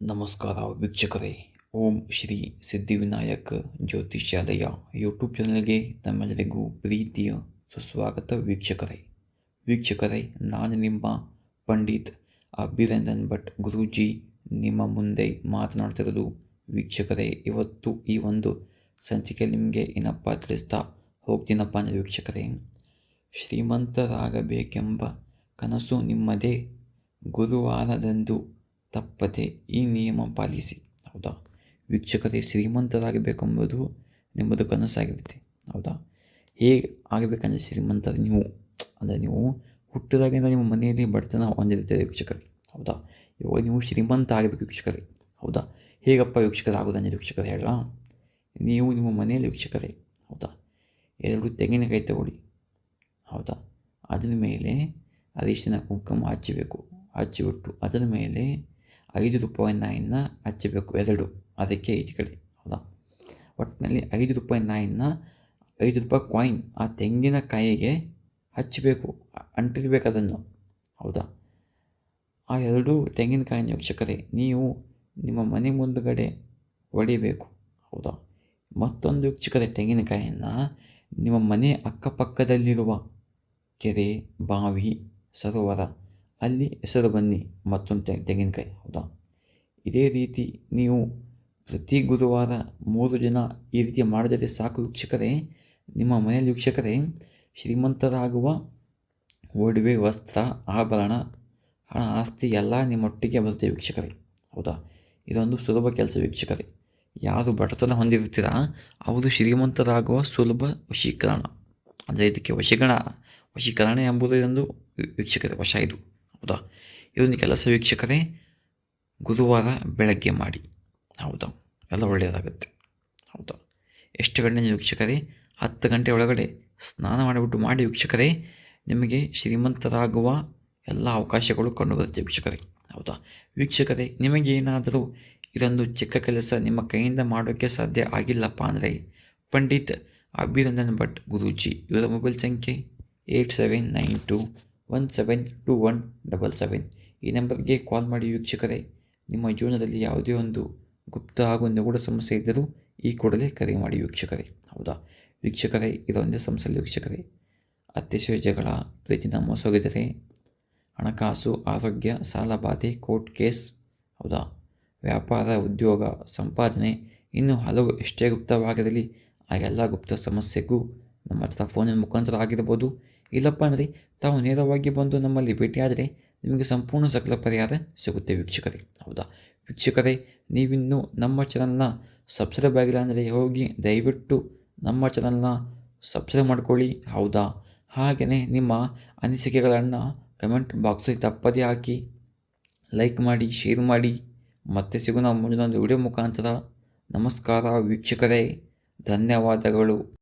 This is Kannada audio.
ನಮಸ್ಕಾರ ವೀಕ್ಷಕರೇ. ಓಂ ಶ್ರೀ ಸಿದ್ಧಿವಿನಾಯಕ್ ಜ್ಯೋತಿಷ್ಯಾಲಯ ಯೂಟ್ಯೂಬ್ ಚಾನಲ್ಗೆ ತಮ್ಮೆಲ್ಲರಿಗೂ ಪ್ರೀತಿಯ ಸುಸ್ವಾಗತ ವೀಕ್ಷಕರೇ. ವೀಕ್ಷಕರೇ, ನಾನು ನಿಮ್ಮ ಪಂಡಿತ್ ಅಭಿರಂಜನ್ ಭಟ್ ಗುರೂಜಿ. ನಿಮ್ಮ ಮುಂದೆ ಮಾತನಾಡ್ತಿರೋದು ವೀಕ್ಷಕರೇ, ಇವತ್ತು ಈ ಒಂದು ಸಂಚಿಕೆ ನಿಮಗೆ ಏನಪ್ಪ ತಿಳಿಸ್ತಾ ಹೋಗ್ತೀನಪ್ಪ ಅಂದರೆ ವೀಕ್ಷಕರೇ, ಶ್ರೀಮಂತರಾಗಬೇಕೆಂಬ ಕನಸು ನಿಮ್ಮದೇ. ಗುರುವಾರದಂದು ತಪ್ಪದೆ ಈ ನಿಯಮ ಪಾಲಿಸಿ. ಹೌದಾ? ವೀಕ್ಷಕರೇ, ಶ್ರೀಮಂತರಾಗಬೇಕೆಂಬುದು ನಿಮ್ಮದು ಕನಸಾಗಿರುತ್ತೆ. ಹೌದಾ? ಹೇಗೆ ಆಗಬೇಕಂದ್ರೆ ಶ್ರೀಮಂತರು ನೀವು. ಅಂದರೆ ನೀವು ಹುಟ್ಟಿದಾಗಿಂದ ನಿಮ್ಮ ಮನೆಯಲ್ಲಿ ಬಡತನ ಹೊಂದಿರುತ್ತದೆ ವೀಕ್ಷಕರೇ. ಹೌದಾ? ಇವಾಗ ನೀವು ಶ್ರೀಮಂತ ಆಗಬೇಕು ವೀಕ್ಷಕರೇ. ಹೌದಾ? ಹೇಗಪ್ಪ ವೀಕ್ಷಕರು ಆಗೋದಂದ್ರೆ ವೀಕ್ಷಕರೇ ಹೇಳ ನೀವು ನಿಮ್ಮ ಮನೆಯಲ್ಲಿ ವೀಕ್ಷಕರೇ. ಹೌದಾ? ಎರಡು ತೆಂಗಿನಕಾಯಿ ತಗೊಳ್ಳಿ. ಹೌದಾ? ಅದರ ಮೇಲೆ ಅರಿಶಿನ, ಕುಂಕುಮ ಹಚ್ಚಬೇಕು. ಹಚ್ಚಿಬಿಟ್ಟು ಅದರ ಮೇಲೆ ಐದು ರೂಪಾಯಿ ನಾಯಿನ ಹಚ್ಚಬೇಕು, ಎರಡು. ಅದಕ್ಕೆ ಈಚೆ ಕಡೆ, ಹೌದಾ? ಒಟ್ಟಿನಲ್ಲಿ ಐದು ರೂಪಾಯಿ ನಾಯಿನ ಐದು ರೂಪಾಯಿ ಕಾಯಿನ್ ಆ ತೆಂಗಿನಕಾಯಿಗೆ ಹಚ್ಚಬೇಕು, ಅಂಟಿರಬೇಕು ಅದನ್ನು, ಹೌದಾ? ಆ ಎರಡು ತೆಂಗಿನಕಾಯಿನ ವೀಕ್ಷಕರೇ, ನೀವು ನಿಮ್ಮ ಮನೆ ಮುಂದುಗಡೆ ಹೊಡಿಬೇಕು ಹೌದಾ? ಮತ್ತೊಂದು ವೀಕ್ಷಕರೇ ತೆಂಗಿನಕಾಯಿಯನ್ನು ನಿಮ್ಮ ಮನೆ ಅಕ್ಕಪಕ್ಕದಲ್ಲಿರುವ ಕೆರೆ, ಬಾವಿ, ಸರೋವರ ಅಲ್ಲಿ ಹೆಸರು ಬನ್ನಿ, ಮತ್ತೊಂದು ತೆಂಗಿನಕಾಯಿ, ಹೌದಾ? ಇದೇ ರೀತಿ ನೀವು ಪ್ರತಿ ಗುರುವಾರ ಮೂರು ದಿನ ಈ ರೀತಿ ಮಾಡಿದರೆ ಸಾಕು ವೀಕ್ಷಕರೇ. ನಿಮ್ಮ ಮನೆಯಲ್ಲಿ ವೀಕ್ಷಕರೇ, ಶ್ರೀಮಂತರಾಗುವ ಒಡವೆ, ವಸ್ತ್ರ, ಆಭರಣ, ಹಣ, ಆಸ್ತಿ ಎಲ್ಲ ನಿಮ್ಮೊಟ್ಟಿಗೆ ಬರುತ್ತೆ ವೀಕ್ಷಕರೇ, ಹೌದಾ? ಇದೊಂದು ಸುಲಭ ಕೆಲಸ ವೀಕ್ಷಕರೇ. ಯಾರು ಬಡತನ ಹೊಂದಿರುತ್ತೀರಾ, ಅವರು ಶ್ರೀಮಂತರಾಗುವ ಸುಲಭ ವಶೀಕರಣ. ಅಂದರೆ ಇದಕ್ಕೆ ವಶೀಕರಣ ವಶೀಕರಣ ಎಂಬುದು ಇದೊಂದು ವೀಕ್ಷಕರೇ, ವಶ ಇದು. ಹೌದಾ? ಇದೊಂದು ಕೆಲಸ ವೀಕ್ಷಕರೇ ಗುರುವಾರ ಬೆಳಗ್ಗೆ ಮಾಡಿ. ಹೌದಾ? ಎಲ್ಲ ಒಳ್ಳೆಯದಾಗುತ್ತೆ. ಹೌದಾ? ಎಷ್ಟು ಗಂಟೆ ವೀಕ್ಷಕರೇ? ಹತ್ತು ಗಂಟೆ ಒಳಗಡೆ ಸ್ನಾನ ಮಾಡಿಬಿಟ್ಟು ಮಾಡಿ ವೀಕ್ಷಕರೇ, ನಿಮಗೆ ಶ್ರೀಮಂತರಾಗುವ ಎಲ್ಲ ಅವಕಾಶಗಳು ಕಂಡುಬರುತ್ತೆ ವೀಕ್ಷಕರೇ. ಹೌದಾ? ವೀಕ್ಷಕರೇ ನಿಮಗೇನಾದರೂ ಇದೊಂದು ಚಿಕ್ಕ ಕೆಲಸ ನಿಮ್ಮ ಕೈಯಿಂದ ಮಾಡೋಕ್ಕೆ ಸಾಧ್ಯ ಆಗಿಲ್ಲಪ್ಪ ಅಂದರೆ, ಪಂಡಿತ್ ಅಭಿನಂದನ್ ಭಟ್ ಗುರೂಜಿ, ಇವರ ಮೊಬೈಲ್ ಸಂಖ್ಯೆ eight seven nine two one seven two one double seven ಈ ನಂಬರ್ಗೆ ಕಾಲ್ ಮಾಡಿ ವೀಕ್ಷಕರೇ, ನಿಮ್ಮ ಜೀವನದಲ್ಲಿ ಯಾವುದೇ ಒಂದು ಗುಪ್ತ ಹಾಗೂ ನಿಗೂಢ ಸಮಸ್ಯೆ ಇದ್ದರೂ ಈ ಕೂಡಲೇ ಕರೆ ಮಾಡಿ ವೀಕ್ಷಕರೇ. ಹೌದಾ? ವೀಕ್ಷಕರೇ ಇದೊಂದೇ ಸಮಸ್ಯೆ ವೀಕ್ಷಕರೇ. ಅತ್ಯಶಯ ಜಗಳ ಪ್ರೀತಿನ ಮೋಸೋಗಿದರೆ ಹಣಕಾಸು, ಆರೋಗ್ಯ, ಸಾಲ ಬಾಧೆ, ಕೋರ್ಟ್ ಕೇಸ್, ಹೌದಾ? ವ್ಯಾಪಾರ, ಉದ್ಯೋಗ, ಸಂಪಾದನೆ ಇನ್ನೂ ಹಲವು ಎಷ್ಟೇ ಗುಪ್ತವಾಗಿರಲಿ ಆ ಎಲ್ಲ ಗುಪ್ತ ಸಮಸ್ಯೆಗೂ ನಮ್ಮ ಹತ್ರ ಫೋನಿನ ಮುಖಾಂತರ ಆಗಿರ್ಬೋದು. ಇಲ್ಲಪ್ಪ ಅಂದರೆ, ತಾವು ನೇರವಾಗಿ ಬಂದು ನಮ್ಮಲ್ಲಿ ಭೇಟಿಯಾದರೆ ನಿಮಗೆ ಸಂಪೂರ್ಣ ಸಕಲ ಪರಿಹಾರ ಸಿಗುತ್ತೆ ವೀಕ್ಷಕರೇ. ಹೌದಾ? ವೀಕ್ಷಕರೇ, ನೀವಿನ್ನೂ ನಮ್ಮ ಚಾನಲ್ನ ಸಬ್ಸ್ಕ್ರೈಬ್ ಆಗಿಲ್ಲ ಅಂದರೆ ಹೋಗಿ ದಯವಿಟ್ಟು ನಮ್ಮ ಚಾನಲ್ನ ಸಬ್ಸ್ಕ್ರೈಬ್ ಮಾಡ್ಕೊಳ್ಳಿ. ಹೌದಾ? ಹಾಗೆಯೇ ನಿಮ್ಮ ಅನಿಸಿಕೆಗಳನ್ನು ಕಮೆಂಟ್ ಬಾಕ್ಸಲ್ಲಿ ತಪ್ಪದೇ ಹಾಕಿ ಲೈಕ್ ಮಾಡಿ ಶೇರ್ ಮಾಡಿ. ಮತ್ತೆ ಸಿಗೋಣ ಮುಂದಿನ ಒಂದು ವಿಡಿಯೋ ಮುಖಾಂತರ ನಮಸ್ಕಾರ ವೀಕ್ಷಕರೇ. ಧನ್ಯವಾದಗಳು.